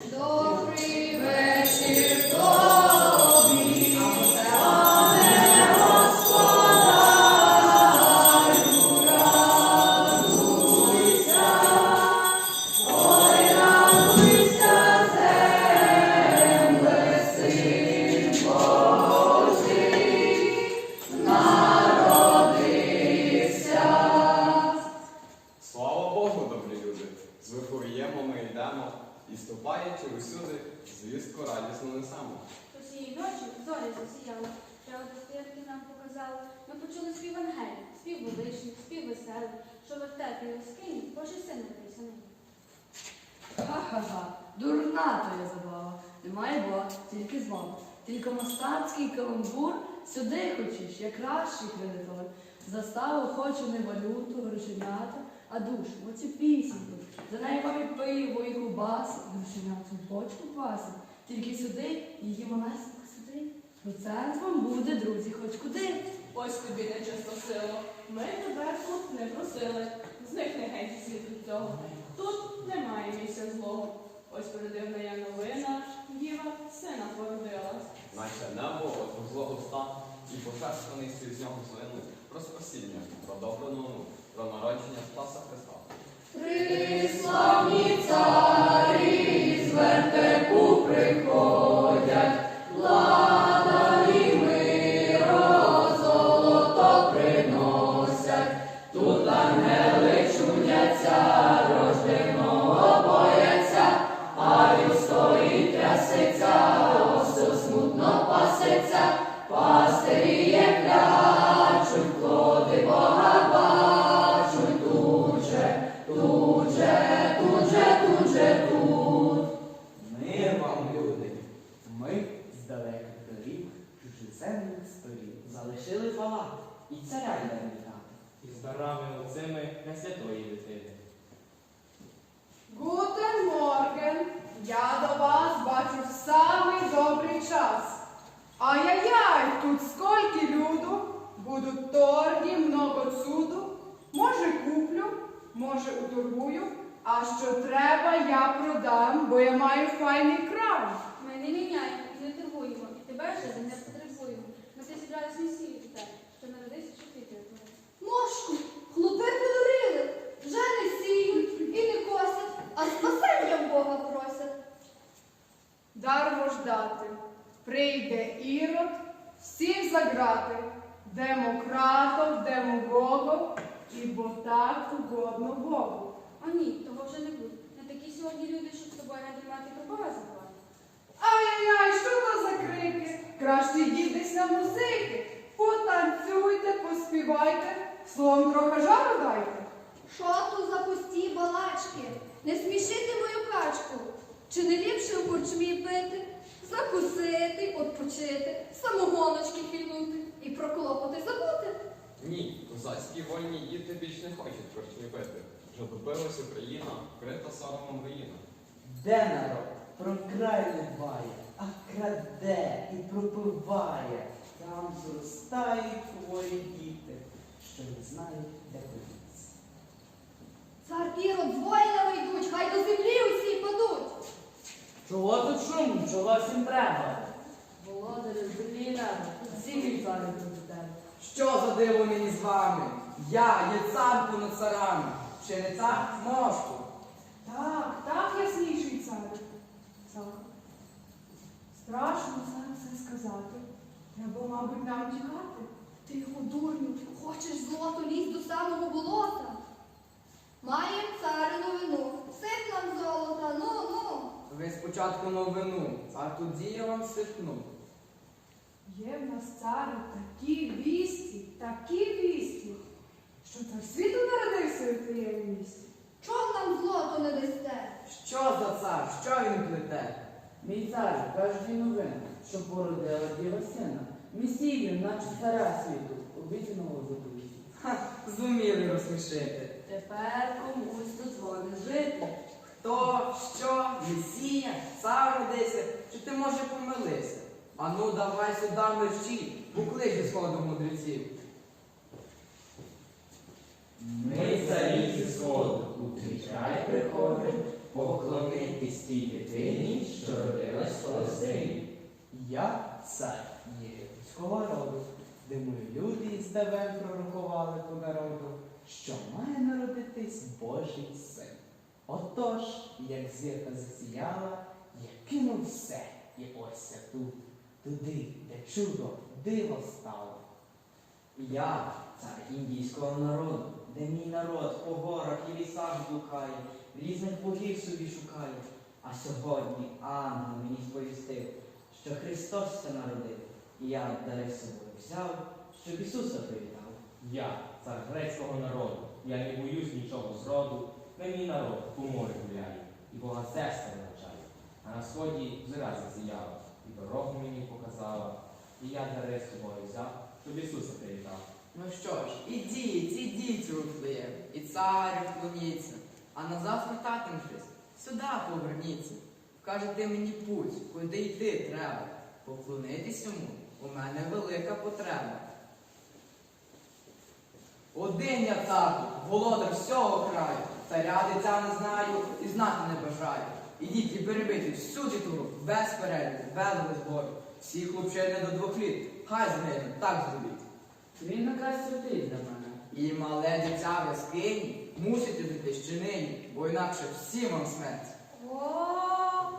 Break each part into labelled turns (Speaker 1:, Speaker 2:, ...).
Speaker 1: Добрий
Speaker 2: величний, спів веселий, що в вертепі розкині, Божий син написаний.
Speaker 1: Ха-ха-ха, дурна твоя забава. Немає Бога, тільки зло. Тільки мастацький каламбур сюди хочеш, як кращий кредитор. Заставу хочу не валюту, грошенята, а душу, оці пісеньку. За нею вам і пиво, і кубаси, грошеняту бочку кваси. Тільки сюди, її малесенько сюди. Процент вам буде, друзі, хоч куди.
Speaker 3: Ось тобі нечисто сило. Ми тебе тут не просили. Зникни геть світу цього. Тут немає місця злого. Ось передивна я новина, діва сина породила.
Speaker 4: Наче небо отвозло уста і пошерстаний з нього злину про спасіння, про добру новину, про народження Спаса Христа.
Speaker 1: Три славні царі пасеться, пастирі є клячуть, плоди Бога бачуть, тут же, тут же, тут же, тут же, тут.
Speaker 5: Мир вам, люди! Ми з далеких доріг, чужеземних сторін, залишили палати і царя йдемо вітати.
Speaker 6: із дарами оцими Пресвятої дитини.
Speaker 7: Гутен Морген, я до вас бачу в самий добрий час. Ай-яй-яй, тут скільки люду, будуть торги, много цуду. Може куплю, може уторгую, а що треба, я продам, бо я маю файний край.
Speaker 2: Ми не міняємо і не торгуємо, і тебе вже не потребуємо. Ми ти зібрались місії вітати, що народився, що ти.
Speaker 8: Мошку, хлопи подурили, вже не сіють і не косять, а спасення в Бога просять.
Speaker 7: Дармо ждати. Прийде ірод, всіх заграти. Демократов, демогогов, і бо так угодно Богу.
Speaker 2: А ні, того вже не буде. Не такі сьогодні люди, щоб з тобою раді мати про Бога забувати.
Speaker 7: Ай-яй-яй, що то за крики? Краще їдесь на музики. Потанцюйте, поспівайте, словом трохи жару дайте.
Speaker 8: Що тут за пусті балачки? Не смішити мою качку. Чи не ліпше у корчмі пити, закусити, odpoчити, самогоночки хильнути і про клопоти забути?
Speaker 4: Ні, козацькі вольні діти більш не хочуть корчмі пити. Вже добилась Україна, вкрита соромом руїна.
Speaker 5: Де народ про край не дбає, а краде і пропиває. Там зростають хворі діти, що не знають, де подіться.
Speaker 8: Цар Ірод з воїнами йдуть, хай до землі усі падуть.
Speaker 5: Чого тут шум? Чого всім треба?
Speaker 1: Володарю землі царі проти тебе.
Speaker 9: Що за диво мені з вами? Я є цар понад царами. Чи не цар мошку?
Speaker 7: Так, так, ясніший. Цар. Страшно це все сказати. Треба, мабуть, нам тікати.
Speaker 8: Тихо, дурню, хочеш злото лізь до самого болота. Маєм царю новину, сип нам золота, ну, ну.
Speaker 9: Ви спочатку новину, а тоді я вам сипну.
Speaker 7: Є в нас царю такі вісті, такі вісті, що цар світу народився у твоєму місті.
Speaker 8: Чом нам злото не дасте?
Speaker 9: Що за цар? Що він плете?
Speaker 5: Мій царю, кажуть новин, що породила діва сина. Місію, наче царя світу, обіцяного задуші.
Speaker 9: Ха, зуміли розсмішити.
Speaker 1: Тепер комусь дозволить жити.
Speaker 9: Хто, що, месія, цар родися, чи ти може помилися? Ану, давай сюди мерщій, буклик зі сходу мудреців.
Speaker 5: Ми царі зі сходу, у твій край приходимо,
Speaker 6: Поклонитись тій дитині, що родилась в Палестині.
Speaker 5: Я цар єгипетського роду, де мої люди із давен пророкували по народу, що має народитись Божий син. Отож, як зірка засіяла, я кинув все, і ось я тут, туди, де чудо, диво стало.
Speaker 9: Я цар індійського народу, де мій народ по горах і лісах блукає, різних богів собі шукає. А сьогодні ангел мені сповістив, що Христос це народив, і я дари собою взяв, щоб Ісуса привітав.
Speaker 6: Я, цар грецького народу, я не боюсь нічого зроду, не мій народ по морю гуляє, і Бога сестер навчає. А на сході зира засіяла, і дорогу мені показала, і я дари з собою взяв, щоб Ісуса привітав.
Speaker 9: Ну що ж, ідіть, ідіть, Руфлеєм, і царю вклоніться, а назад вертатимтесь, сюди поверніться. Вкажете мені путь, куди йти треба. Поклонитись йому у мене велика потреба. Один я тату, володар всього краю, царя дитя не знаю і знати не бажаю. Ідіть і перебити всю дітуру, без переліку, без розбору. Всі хлопчини до двох літ, хай згинуть, так зробіть.
Speaker 1: Він наказ святий для мене.
Speaker 9: І мале дитя в яскині мусите жити ще нині, бо інакше всім вам смерть.
Speaker 3: О,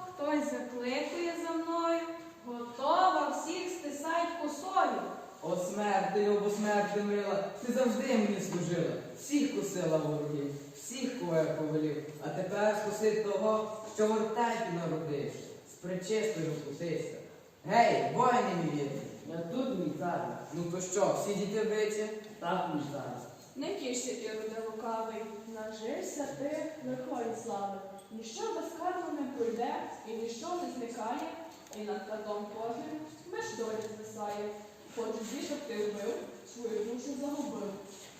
Speaker 3: хтось закликає за мною, готова всіх стисать косою.
Speaker 9: О смерти, о смерти мила, ти завжди мені служила, всіх косила ворогів, всіх кого я повелів, а тепер скуси того, що в вертепі народився, з причистою вкусився. Гей, воїни мій вірні,
Speaker 1: Я тут, мій цар.
Speaker 9: ну то що, всі діти биті?
Speaker 1: Так, мій цар.
Speaker 3: Не тішся, іроде лукавий, нажився ти лихої слави. Ніщо безкарно не пройде, і ніщо не зникає, і над катом кожним меж долі звисає. Хоч діток ти вбив, свою душу загубив.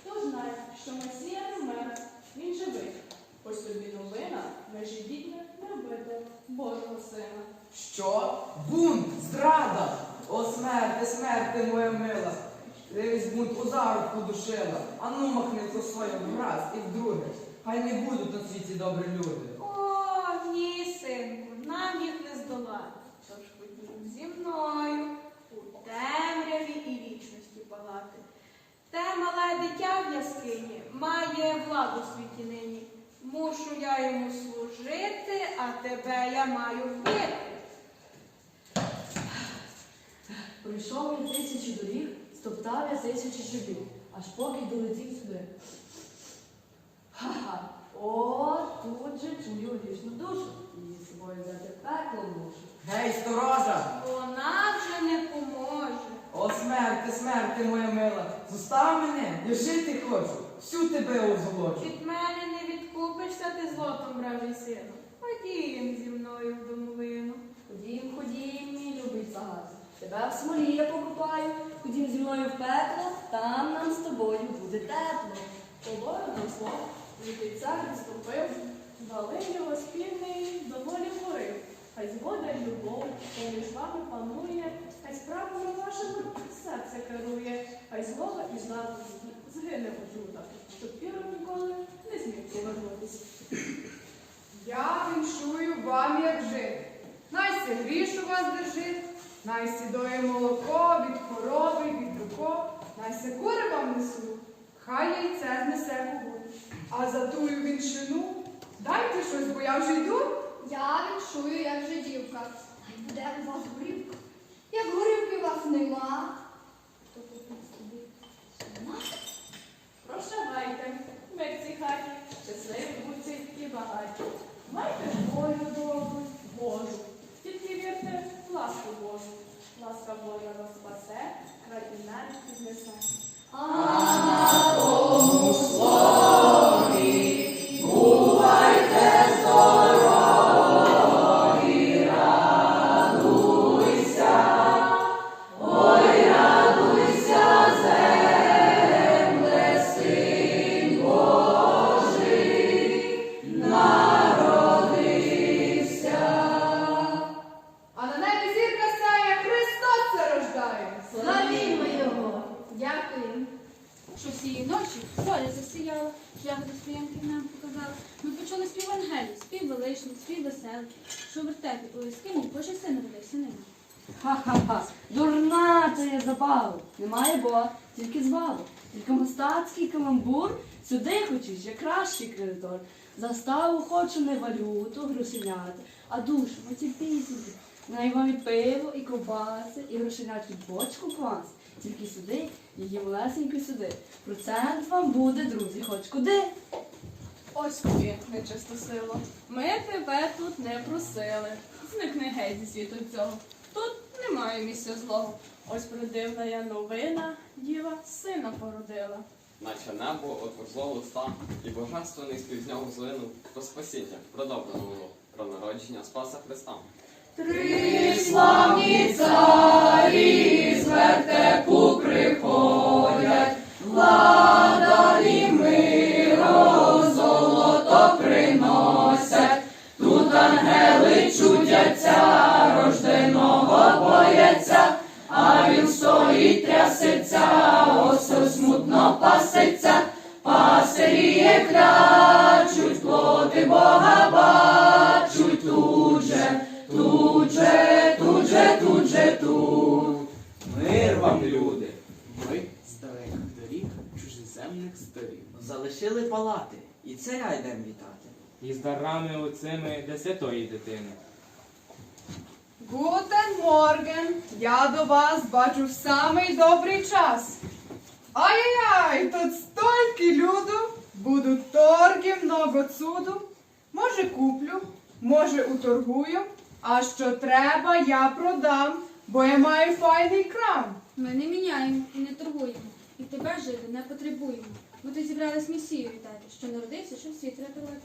Speaker 3: Хто знає, що Месія не вмер, він живий. Ось тобі новина, межі дітне не вбито Божого сина.
Speaker 9: Що? Бунт, зрада! О смерти, смерти, моя мила! Ти весь бунт у зарубку душила, а ну махни косою враз і вдруге. Хай не будуть на світі добрі люди.
Speaker 3: О, ні, синку, нам їх не здолати. Тож ходім зі мною у темряві і вічності палати. Те мале дитя в яскині має владу в світі нині. Мушу я йому служити, а тебе я маю вбити.
Speaker 1: Пройшов він тисячі доріг, стоптав я тисячі шибів, аж поки долетів сюди. Ха-ха, о, тут же чую грішну душу, і з собою взяти пекло мушу.
Speaker 9: Гей, сторожа!
Speaker 3: Вона вже не поможе.
Speaker 9: О смерти, смерти, моя мила! Зостав мене, я жити хочу, всю тебе озолочу.
Speaker 3: Від мене не відкупишся ти злотом, бражий сину. Ходім зі мною в домовину.
Speaker 1: Ходім, ходім, мій любий цар. Тебе в смолі я покупаю, ходім зі мною в пекло, там нам з тобою буде тепло.
Speaker 3: Тобою на слово, який цар відступив, Валив його спільний доволі горив. Хай згода й любов, що між вами панує, хай справами вашими серце керує, хай злоба і златості згине отрута, щоб віра ніколи не зміг повернутись.
Speaker 7: Я віншую вам, як жити. Найсі гріш у вас держить, найсі доє молоко від корови, від руко, найсі кури вам несуть, хай яйце знесе кугут. А за тую віншину дайте щось, бо я вже йду.
Speaker 8: Я відчую, як жидівка. Буде у вас горівка.
Speaker 1: Кредитор. Заставу хочу не валюту, грошенята, а душу, оті пісеньки. Най вам і пиво, і ковбаси, і грошенят бочку квас. Тільки сюди, її малесенько сюди. Процент вам буде, друзі, хоч куди.
Speaker 3: Ось тобі, нечиста сила. Ми тебе тут не просили. Зникни геть зі світу цього. Тут немає місця злого. Ось продивна я новина, діва сина породила.
Speaker 4: Наче небо отворзло листа, і божественний спів з нього злинув про спасіння, про добру новину, про народження Спаса Христа.
Speaker 1: Три славні царі з вертепу І
Speaker 5: з
Speaker 6: дарами оцими для святої дитини.
Speaker 7: Гутен Морген, я до вас бачу в самий добрий час. Ай-яй, тут стільки люду, будуть торги, много цуду. Може куплю, може уторгую, а що треба, я продам, бо я маю файний крам.
Speaker 2: Ми не міняємо і не торгуємо, і тебе жити не потребуємо. Ми тут зібрались місію вітати, що народився, щоб світ рятувати.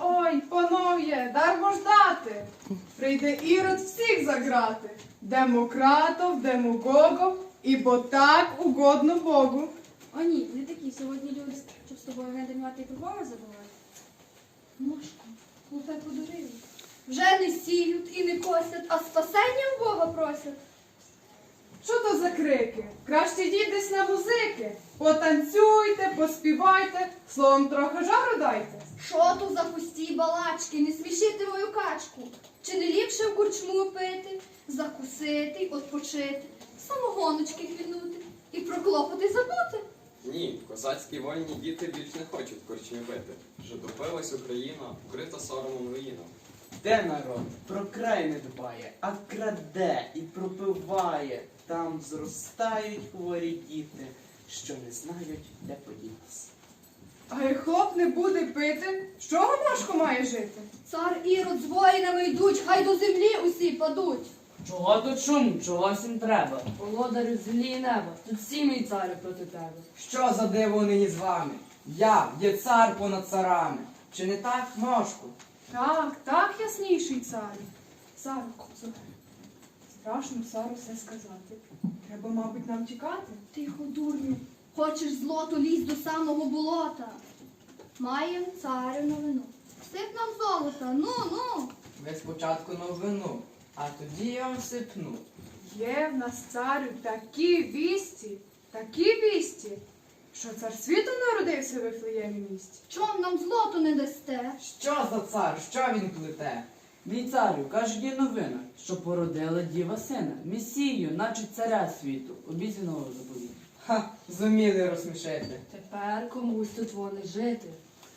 Speaker 7: Ой, пановє, дармо ждати. Прийде ірод всіх заграти. Демократов, демагогов, ібо так угодно Богу.
Speaker 2: О ні, не такі сьогодні люди, щоб з тобою не мати і Бога забувати. Мошко, лупе подурили.
Speaker 8: Вже не сіють і не косять, а спасення в Бога просять.
Speaker 7: Що то за крики? Краще йдіть десь на музики. Потанцюйте, поспівайте, словом трохи жару дайте.
Speaker 8: Що то за пусті балачки, не смішити мою качку. Чи не ліпше в корчму пити, закусити, odpoчити, самогоночки хвільнути і про клопоти забути?
Speaker 4: Ні, козацькі вольні діти більш не хочуть в корчмі пити. Жидопилась Україна, вкрита соромом руїна.
Speaker 5: Де народ про край не дбає, а краде і пропиває. Там зростають хворі діти, що не знають, де подітися.
Speaker 7: А як хлоп не буде пити, з чого Мошко має жити?
Speaker 8: Цар Ірод з воїнами йдуть, хай до землі усі падуть.
Speaker 10: Чого тут шум? Чого всім треба?
Speaker 1: Володарю землі і неба, тут всі мій царю проти тебе.
Speaker 9: Що за диво нині з вами? Я є цар понад царами. Чи не так, мошку?
Speaker 7: Так, так, ясніший царю. Царю, страшно цару все сказати. Треба, мабуть, нам тікати.
Speaker 8: Тихо, дурню, хочеш злото лізь до самого болота. Маєм царю новину. Сип нам золота, ну, ну.
Speaker 9: Ви спочатку новину, а тоді я вам сипну.
Speaker 7: Є в нас царю такі вісті, такі вісті, що цар світу народився в Вифлеємі місті.
Speaker 8: Чом нам злото не дасте?
Speaker 9: Що за цар? Що він плете?
Speaker 10: Мій царю, каже є новина, що породила діва сина, месію, наче царя світу, обіцяного заповіт.
Speaker 9: Ха, зуміли розсмішити.
Speaker 1: Тепер комусь тут вони жити.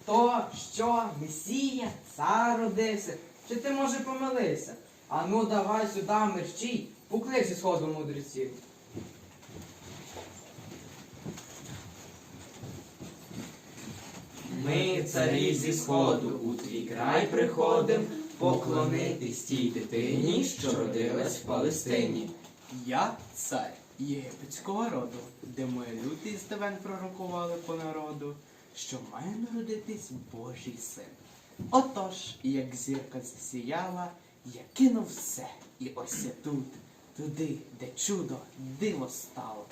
Speaker 9: То, що, месія, цар родився? Чи ти, може, помилився? А ну давай сюди мерщій, поклич зі сходу мудреців.
Speaker 11: Ми, царі зі сходу, у твій край приходим, поклонитись тій дитині, що родилась в Палестині.
Speaker 5: Я цар єгипетського роду, де мої люди здавен пророкували по народу, що має народитись Божий син. Отож, як зірка засіяла, я кинув все, і ось я тут, туди, де чудо, диво стало.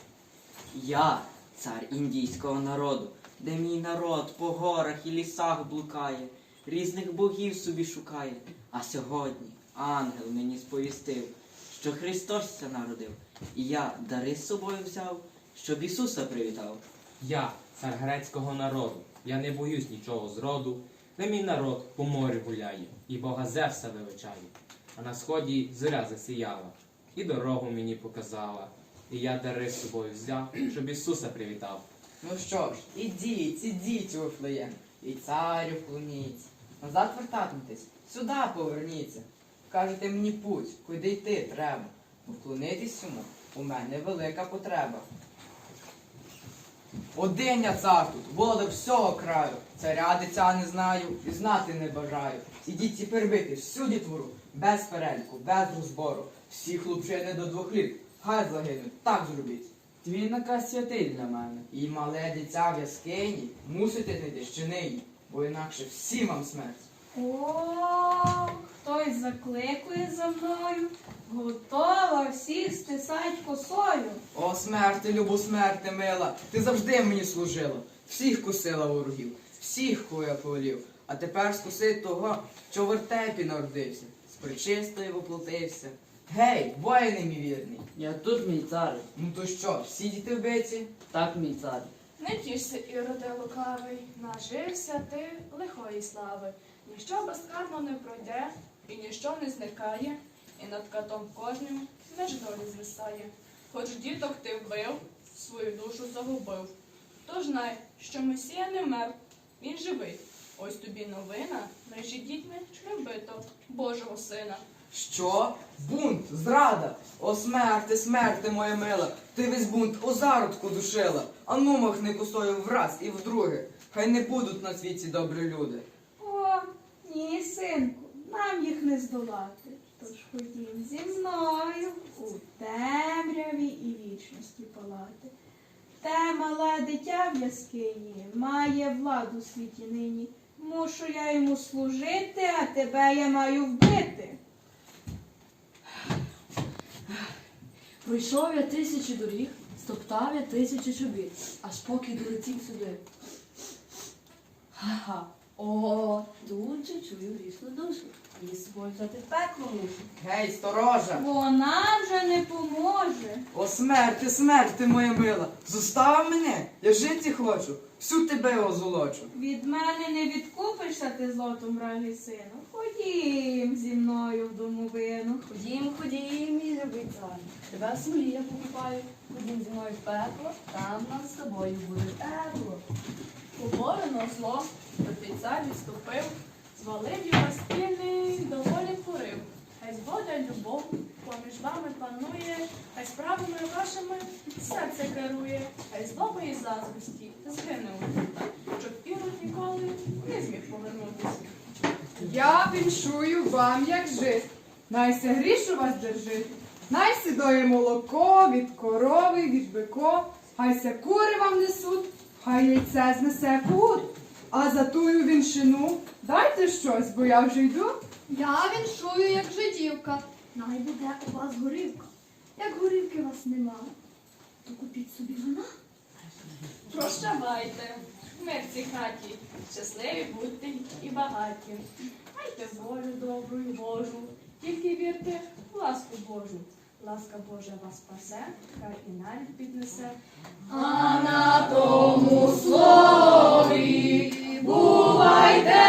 Speaker 9: Я цар індійського народу, де мій народ по горах і лісах блукає, різних богів собі шукає. А сьогодні ангел мені сповістив, що Христос ся народив, і я дари з собою взяв, щоб Ісуса привітав.
Speaker 6: Я, цар грецького народу, я не боюсь нічого зроду, де мій народ по морю гуляє, і Бога Зевса величає. а на сході зоря засіяла, і дорогу мені показала. І я дари з собою взяв, щоб Ісуса привітав.
Speaker 9: Ну що ж, ідіть, ідіть Вифлеєм, і царю вклоніться. Назад вертатимтесь, сюди поверніться. Кажете мені путь, куди йти треба. Бо вклонитись йому у мене велика потреба. Один я цар тут, володар всього краю. Царя дитя не знаю і знати не бажаю. Ідіть тепер бити всю дітвору, без переліку, без розбору. Всі хлопчини до двох літ, хай загинуть, так зробіть.
Speaker 10: Твій наказ святий для мене.
Speaker 9: І мале дитя в яскині мусите знайти щенині, бо інакше всім вам смерть.
Speaker 3: О, хтось закликує за мною, готова всіх стисать косою.
Speaker 9: О, смерти, любу смерти, мила, ти завжди мені служила, всіх кусила ворогів, всіх кого я повелів, а тепер скуси того, що в вертепі народився, з причистою воплотився. Гей, воїне мій вірний,
Speaker 10: Я тут, мій цар.
Speaker 9: ну то що, всі діти вбиті?
Speaker 10: Так, мій цар.
Speaker 12: Не тішся, іроде лукавий, нажився ти лихої слави. Ніщо безкарно не пройде, і ніщо не зникає, і над катом кожним меж долі звисає. Хоч діток ти вбив, свою душу загубив. Тож знай, що Месія не мер, він живий. Ось тобі новина, межі дітьми шлюбито Божого сина.
Speaker 9: Що? Бунт, зрада! О, смерти, смерти, моя мила! Ти весь бунт у зародку душила, а ну махни косою враз і вдруге. Хай не будуть на світі добрі люди.
Speaker 3: О, ні, синку, нам їх не здолати. Тож ходім зі мною у темряві і вічності палати. Те мале дитя в яскині має владу світі нині. Мушу я йому служити, а тебе я маю вбити.
Speaker 1: Пройшов я тисячі доріг, стоптав я тисячі чобіт, аж поки долетів сюди. Ха-ха. О, тут же чую грішну душу. І собою в пекло мушу.
Speaker 9: Гей, сторожа!
Speaker 3: Вона вже не поможе.
Speaker 9: О, смерти, смерти, моя мила! Зостав мене! Я жити хочу, всю тебе озолочу.
Speaker 3: Від мене не відкупишся ти злотом, врагий сину. Ходім зі мною в домовину.
Speaker 1: Ходім, ходім, мій любий цар. Тебе в смолі я покупаю. Ходім зі мною в пекло, там нам з тобою буде тепло.
Speaker 12: Поборено зло, проти цар відступив, звалив його спільний, доволі порив. Хай згода любов поміж вами панує, хай справами вашими серце керує, хай злоби і заздрості згине щоб ірод ніколи не зміг повернутися.
Speaker 7: Я віншую вам, як жити. Найся грішу вас держить. Най сідоє молоко від корови, від бико. Хайся кури вам несуть, хай яйце знесе кут. А за тую віншину дайте щось, бо я вже йду.
Speaker 8: Я віншую, як жидівка. Най буде у вас горівка. Як горівки у вас нема, то купіть собі вина.
Speaker 12: Прощавайте, мир в цій хаті, щасливі будьте і багаті. Майте волю добру і Божу, тільки вірте в ласку Божу. Ласка Божа вас спасе, хай і навіть піднесе.
Speaker 8: А на тому слові бувайте